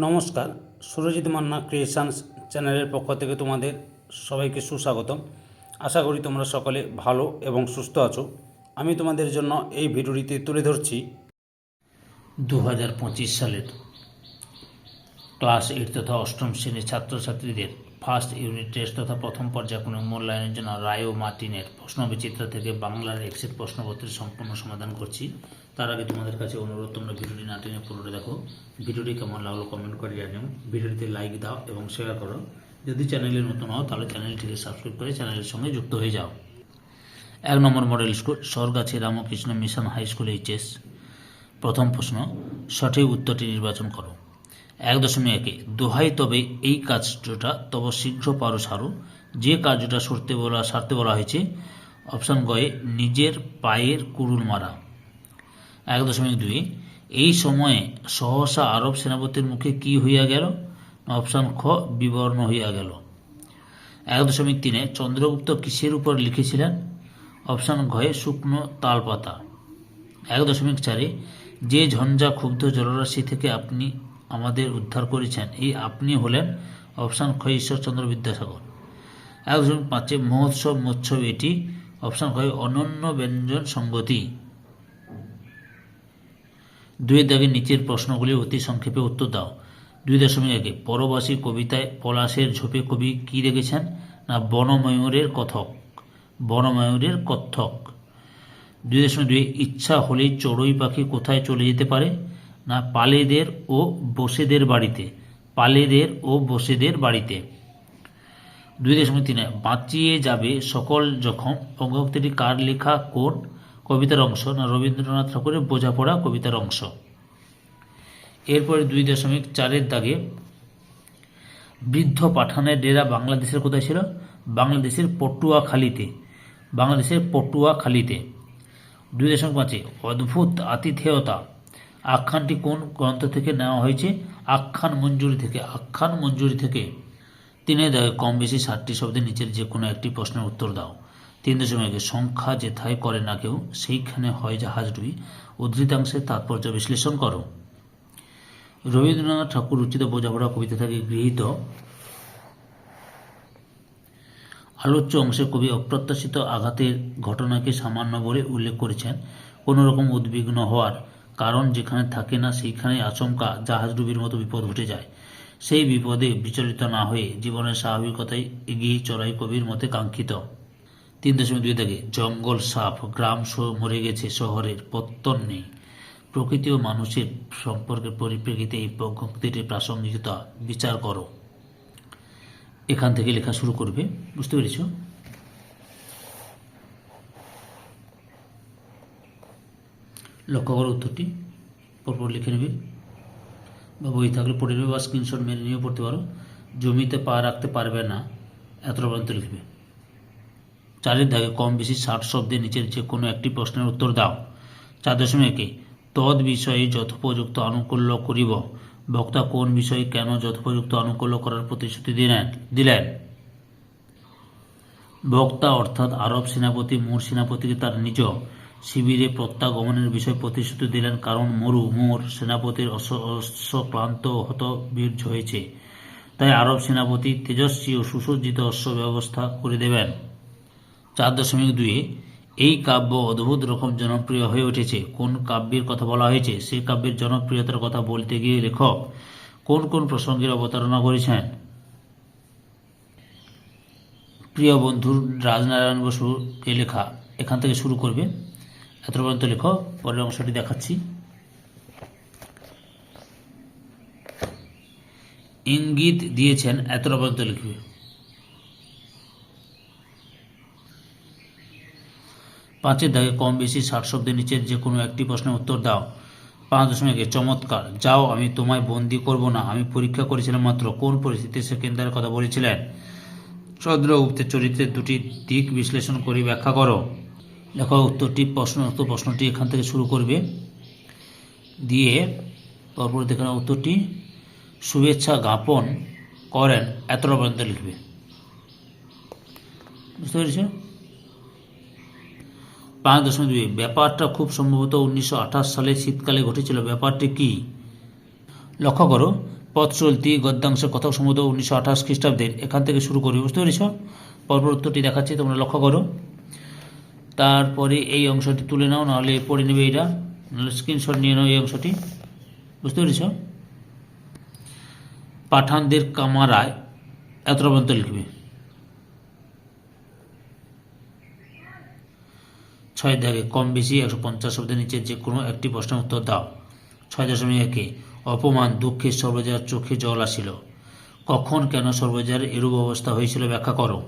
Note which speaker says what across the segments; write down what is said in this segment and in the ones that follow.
Speaker 1: নমস্কার, সুরজিৎ মান্না ক্রিয়েশনস চ্যানেলের পক্ষ থেকে তোমাদের সবাইকে সুস্বাগতম। আশা করি তোমরা সকলে ভালো এবং সুস্থ আছো। আমি তোমাদের জন্য এই ভিডিওটিতে তুলে ধরছি দু হাজার পঁচিশ সালের ক্লাস এইট তথা অষ্টম শ্রেণির ছাত্রছাত্রীদের ফার্স্ট ইউনিট টেস্ট তথা প্রথম পর্যায়ক্রমিক মূল্যায়নের জন্য রায় ও মার্টিনের প্রশ্নবিচিত্র থেকে বাংলার এক্সিট প্রশ্নপত্রের সম্পূর্ণ সমাধান করছি। তার আগে তোমাদের কাছে অনুরোধ, তোমরা ভিডিওটি না টেনে পুরোটা দেখো। ভিডিওটি কেমন লাগল কমেন্ট করে জানিও। ভিডিওটিতে লাইক দাও এবং শেয়ার করো। যদি চ্যানেলে নতুন হও, তাহলে চ্যানেলটিকে সাবস্ক্রাইব করে চ্যানেলের সঙ্গে যুক্ত হয়ে যাও। এক number model school Sargachhi Ramakrishna mission high school HS প্রথম প্রশ্ন, সঠিক উত্তরটি নির্বাচন করো। এক দশমিক একে, দোহাই তবে এই কাজটা তবে শীঘ্র পারো সারো। যে কার্যটা সরতে বলা, সারতে বলা হয়েছে অপশান গয়ে নিজের পায়ের কুড়ুল মারা। এক দশমিক দুই। এই সময়ে সহসা আরব সেনাপতির মুখে কি হইয়া গেল? অপশান খ, বিবর্ণ হইয়া গেল। এক দশমিক তিনে চন্দ্রগুপ্ত কিসের উপর লিখেছিলেন? অপশান ঘয়ে শুকনো তালপাতা। এক দশমিক চারে, যে ঝঞ্ঝা ক্ষুব্ধ জলরাশি থেকে আপনি আমাদের উদ্ধার করেছেন, এই আপনি হলেন অপশান খ, ঈশ্বরচন্দ্র বিদ্যাসাগর। এক দশমিক পাঁচে, মহোৎসব মৎসব এটি। অপশান খ অনন্য ব্যঞ্জন সঙ্গতি। দুই দাগে নিচের প্রশ্নগুলি অতি সংক্ষেপে উত্তর দাও। দুই দশমিক একে পরবাসী কবিতায় পলাশের ঝোপে কবি কি রেখেছেন না বনময়ূরের কথক? বনময়ূরের কত্থক দুই দশমিক দুই, ইচ্ছা হলেই চড়ুই পাখি কোথায় চলে যেতে পারে? না পালেদের ও বসেদের বাড়িতে? পালেদের ও বসেদের বাড়িতে? দুই দশমিক তিনে, বাঁচিয়ে যাবে সকল জখম? অঙ্গভক্তিটি কার লেখা? কোন? কবিতার অংশ না রবীন্দ্রনাথ ঠাকুরের বোঝাপড়া কবিতার অংশ। এরপরে দুই দশমিক চারের দাগে, বৃদ্ধ পাঠানের ডেরা বাংলাদেশের কোথায় ছিল? বাংলাদেশের পটুয়াখালীতে। বাংলাদেশের পটুয়াখালীতে। দুই দশমিক পাঁচে, অদ্ভুত আতিথেয়তা। আখ্যানটি কোন গ্রন্থ থেকে নেওয়া হয়েছে? আখ্যান মঞ্জুরি থেকে, আখ্যান মঞ্জুরি থেকে। তিনে দাগে কম বেশি ষাটটি শব্দের নিচের যে কোনো একটি প্রশ্নের উত্তর দাও। তিন দশমিক সংখ্যা যেথায় করে না কেউ, সেইখানে হয় জাহাজ ডুই উদ্ধৃতাংশের তাৎপর্য বিশ্লেষণ করো। রবীন্দ্রনাথ ঠাকুর রচিত বোঝাপড়া কবিতা থেকে গৃহীত। আলোচ্য অংশে কবি অপ্রত্যাশিত আঘাতের ঘটনাকে সামান্য বলে উল্লেখ করেছেন। কোনো রকম উদ্বিগ্ন হওয়ার কারণ যেখানে থাকে না সেইখানে আচমকা জাহাজ ডুবির মতো বিপদ ঘটে যায়। সেই বিপদে বিচলিত না হয়ে জীবনের স্বাভাবিকতায় এগিয়ে চলাই কবির মতে কাঙ্ক্ষিত। তিন দশমিক দুই থেকে জঙ্গল সাপ, গ্রাম মরে গেছে শহরের পত্তন। নেই প্রকৃতি ও মানুষের সম্পর্কের পরিপ্রেক্ষিতে এই প্রকৃতির প্রাসঙ্গিকতা বিচার করো। এখান থেকে লেখা শুরু করবে। বুঝতে পেরেছ? লক্ষ্য করো উত্তরটি। পরপর লিখে নেবে। বা বই থাকলে পড়ে নেবে বা স্ক্রিনশট মেরে নিয়েও পড়তে পারো। জমিতে পা রাখতে পারবে না। এত পর্যন্ত লিখবে। চারের দাগে কম বেশি ষাট শব্দের নিচের যে কোনো একটি প্রশ্নের উত্তর দাও। চার দশমিক তদ বিষয়ে যথোপযুক্ত আনুকূল্য করিব। বক্তা কোন বিষয়ে কেন যথোপযুক্ত আনুকূল্য করার প্রতিশ্রুতি দিলেন? দিলেন। বক্তা অর্থাৎ আরব সেনাপতি, মোর সেনাপতিকে তার নিজ শিবিরে প্রত্যাগমনের বিষয়ে প্রতিশ্রুতি দিলেন? কারণ মরু, মোর সেনাপতির অশ্বক্লান্ত হত বীর্য হয়েছে। তাই আরব সেনাপতি তেজস্বী ও সুসজ্জিত অশ্ব ব্যবস্থা করে দেবেন। চার দশমিক দুয়ে এই কাব্য অদ্ভুত রকম জনপ্রিয় হয়ে উঠেছে। কোন কাব্যের কথা বলা হয়েছে? সেই কাব্যের জনপ্রিয়তার কথা বলতে গিয়ে লেখক কোন কোন প্রসঙ্গের অবতারণা করেছেন? প্রিয় বন্ধুর রাজনারায়ণ বসুর এ লেখা এখান থেকে শুরু করবে। এত পর্যন্ত লেখো, পরের অংশটি দেখাচ্ছি। ইঙ্গিত দিয়েছেন, এত পর্যন্ত লিখবে। পাঁচের দাগে কম বেশি ষাট শব্দের নিচের যে কোনো একটি প্রশ্নের উত্তর দাও। পাঁচ দশমিক চমৎকার। যাও, আমি তোমায় বন্দি করব না। আমি পরীক্ষা করেছিলাম মাত্র। কোন পরিস্থিতি সে কেন্দ্রের কথা বলেছিলেন? চন্দ্রগুপ্তের চরিত্রের দুটি দিক বিশ্লেষণ করে ব্যাখ্যা করো। লেখক উত্তরটি, প্রশ্ন, উত্তর প্রশ্নটি এখান থেকে শুরু করবে। দিয়ে তারপর দেখে উত্তরটি। শুভেচ্ছা জ্ঞাপন করেন, এতটা পর্যন্ত লিখবে। বুঝতে পেরেছ? পাঁচ দশমিক দুই। ব্যাপারটা খুব সম্ভবত উনিশশো আঠাশ সালে শীতকালে ঘটেছিল। ব্যাপারটি কি? লক্ষ্য করো,
Speaker 2: পথ চলতি গদ্যাংশ কথক সম্ভবত উনিশশো আঠাশ খ্রিস্টাব্দের। এখান থেকে শুরু করি, বুঝতে পেরেছ? পরপর উত্তরটি দেখাচ্ছি, তোমরা লক্ষ্য করো। তারপরে এই অংশটি তুলে নাও, নাহলে পড়ে নেবে এটা। নাহলে স্ক্রিনশট নিয়ে নাও এই অংশটি। বুঝতে পেরেছ? পাঠানদের কামারায় এতটা পর্যন্ত লিখবে। ছয় দাগে কম বেশি একশো পঞ্চাশ শব্দের নিচে যে কোনো একটি প্রশ্নের উত্তর দাও। ছয় দশমিক একে অপমান, দুঃখে সর্বজার চোখে জল আসিল। কখন কেন সর্বজার এরূপ অবস্থা হয়েছিল ব্যাখ্যা করো।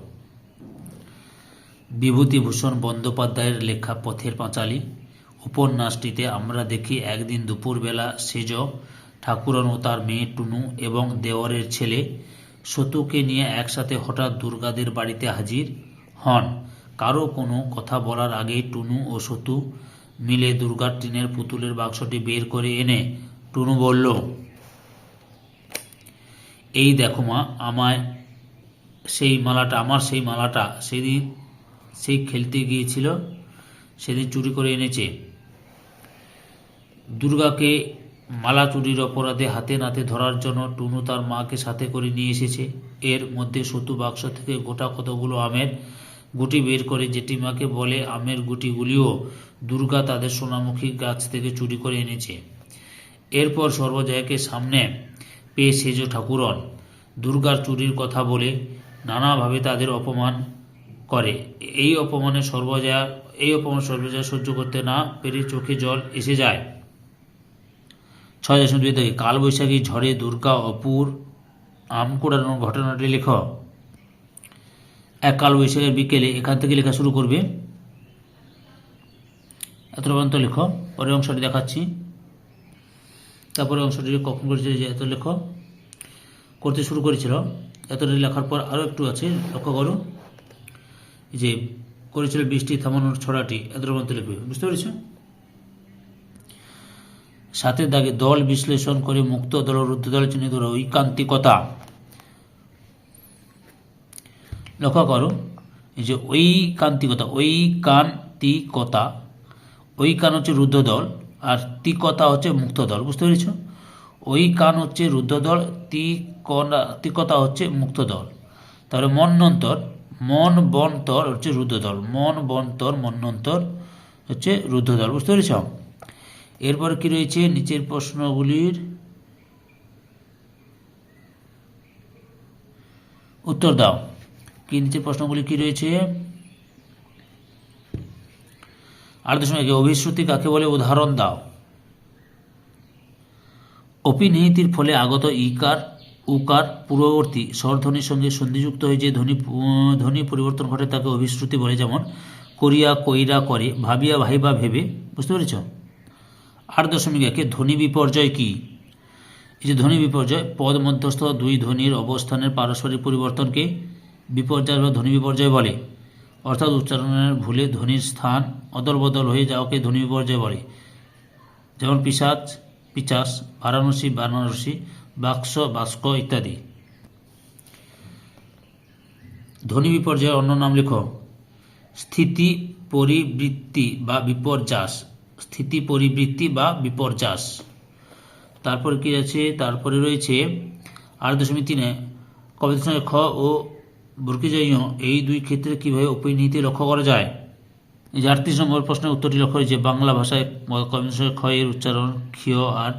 Speaker 2: বিভূতিভূষণ বন্দ্যোপাধ্যায়ের লেখা পথের পাঁচালী। উপন্যাসটিতে আমরা দেখি একদিন দুপুরবেলা সেজ, ঠাকুরন ও তার মেয়ে টুনু এবং দেওয়ারের ছেলে সতুকে নিয়ে একসাথে হঠাৎ দুর্গাদের বাড়িতে হাজির হন। কারও কোনো কথা বলার আগেই টুনু ও সতু মিলে দুর্গার টিনের পুতুলের বাক্সটি বের করে এনে টুনু বলল, এই দেখো মা, আমায় সেই মালাটা, আমার সেই মালাটা সেদিন সেই খেলতে গিয়েছিল, সেদিন চুরি করে এনেছে। দুর্গাকে মালা চুরির অপরাধে হাতে নাতে ধরার জন্য টুনু তার মাকে সাথে করে নিয়ে এসেছে। এর মধ্যে সতু বাক্স থেকে গোটা কতগুলো আমের গুটি বের করে জেঠিমাকে বলে, আমের গুটিগুলিও দুর্গা তাদের সোনামুখী গাছ থেকে চুরি করে এনেছে। এরপর সর্বজয়াকে সামনে পেয়ে সেজ ঠাকুরন দুর্গার চুরির কথা বলে নানাভাবে তাদের অপমান করে। এই অপমানে সর্বজয়া, এই অপমান সর্বজয়া সহ্য করতে না পেরে চোখে জল এসে যায়। ছয় দশমিক দুই থেকে, কালবৈশাখী ঝড়ে দুর্গা অপুর আম কুড়ানোর ঘটনাটি লেখ। এক কালবৈশাখের বিকেলে এখান থেকে লেখা শুরু করবে। এত পর্যন্ত লেখ, পরের অংশটি দেখাচ্ছি। তারপরে অংশটি কখন করেছিল যে এত লেখ, করতে শুরু করেছিল। এতটি লেখার পর আরও একটু আছে, লক্ষ্য করো। যে করেছিল বৃষ্টি থামানোর ছড়াটি এতটা পর্যন্ত লিখবে, বুঝতে পেরেছ? সাথে দাগে দল বিশ্লেষণ করে মুক্ত দল রুদ্ধ দল চিহ্নিত ঐকান্তিকতা। লক্ষ্য করো যে ওই ঐকান্তিকতা ওই কান্তিকতা ওই কান হচ্ছে রুদ্ধ দল আর তিকতা হচ্ছে মুক্ত দল বুঝতে পেরেছ? ওই কান হচ্ছে রুদ্ধ দল তিকনা, তিকতা হচ্ছে মুক্ত দল তাহলে মন্নন্তর মন বন্তর হচ্ছে রুদ্ধ দল মন বন্তর মন্নন্তর হচ্ছে রুদ্ধ দল বুঝতে পেরেছ? এরপর কি রয়েছে নিচের প্রশ্নগুলির? উত্তর দাও। কি নিচের প্রশ্নগুলি কি রয়েছে? আট দশমিক অভিশ্রুতি কাকে বলে? উদাহরণ দাও। অপিনিহিতির ফলে আগত ইকার, উকার, পূর্ববর্তী স্বরধ্বনির সঙ্গে সন্ধিযুক্ত হয়ে যে ধ্বনি ধ্বনি পরিবর্তন ঘটে তাকে অভিশ্রুতি বলে যেমন, করিয়া, কইরা, করে, ভাবিয়া, ভাইবা, ভেবে। বুঝতে পেরেছ? আট দশমিক একে, ধ্বনি বিপর্যয় কি? এই যে ধ্বনি বিপর্যয়, পদ মধ্যস্থ দুই ধ্বনির অবস্থানের পারস্পরিক পরিবর্তনকে বিপর্যয় বা ধ্বনি বিপর্যয় বলে। অর্থাৎ উচ্চারণের ভুলে ধ্বনির স্থান অদল বদল হয়ে যাওয়াকে ধ্বনি বিপর্যয় বলে। যেমন পিসাচ, পিচাস, বারাণসী বারাণসী, বাক্স, বাস্ক ইত্যাদি। ধ্বনি বিপর্যয় অন্য নাম লেখ। স্থিতি পরিবৃত্তি বা বিপর্যাস। স্থিতি পরিবৃত্তি বা বিপর্যাস। তারপর কি আছে? তারপরে রয়েছে আট দশমিক তিনে। সঙ্গে খ ও বর্গীজয় এই দুই ক্ষেত্রে কীভাবে উপনীতি লক্ষ্য করা যায়? এই যে আটত্রিশ নম্বর প্রশ্নের উত্তরটি লক্ষ্য যে বাংলা ভাষায় খ এর উচ্চারণ ক্ষীয় আর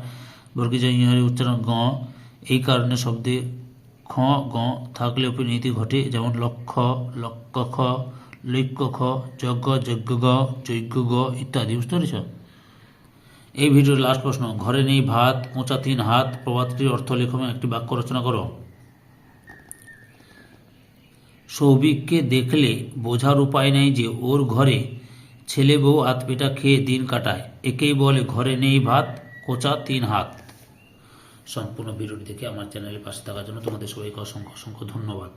Speaker 2: বর্গীজয় এর উচ্চারণ গ। এই কারণে শব্দে খ, গ থাকলে উপনীতি ঘটে, যেমন লক্ষ্য লক্ষ খ, লক্ষ্য খ, যজ্ঞ যজ্ঞ গ যজ্ঞ গ ইত্যাদি, বুঝতে পেরেছ? এই ভিডিওর লাস্ট প্রশ্ন, ঘরে নেই ভাত, মোচা তিন হাত প্রবাদটির অর্থ লেখমে একটি বাক্য রচনা করো। সৌভিককে দেখলে বোঝার উপায় নেই যে ওর ঘরে ছেলে বউ আতপেটা খেয়ে দিন কাটায়। একেই বলে ঘরে নেই ভাত, কোচা তিন হাত। সম্পূর্ণ ভিডিওটি দেখে আমার চ্যানেলের পাশে থাকার জন্য তোমাদের সবাইকে অসংখ্য অসংখ্য ধন্যবাদ।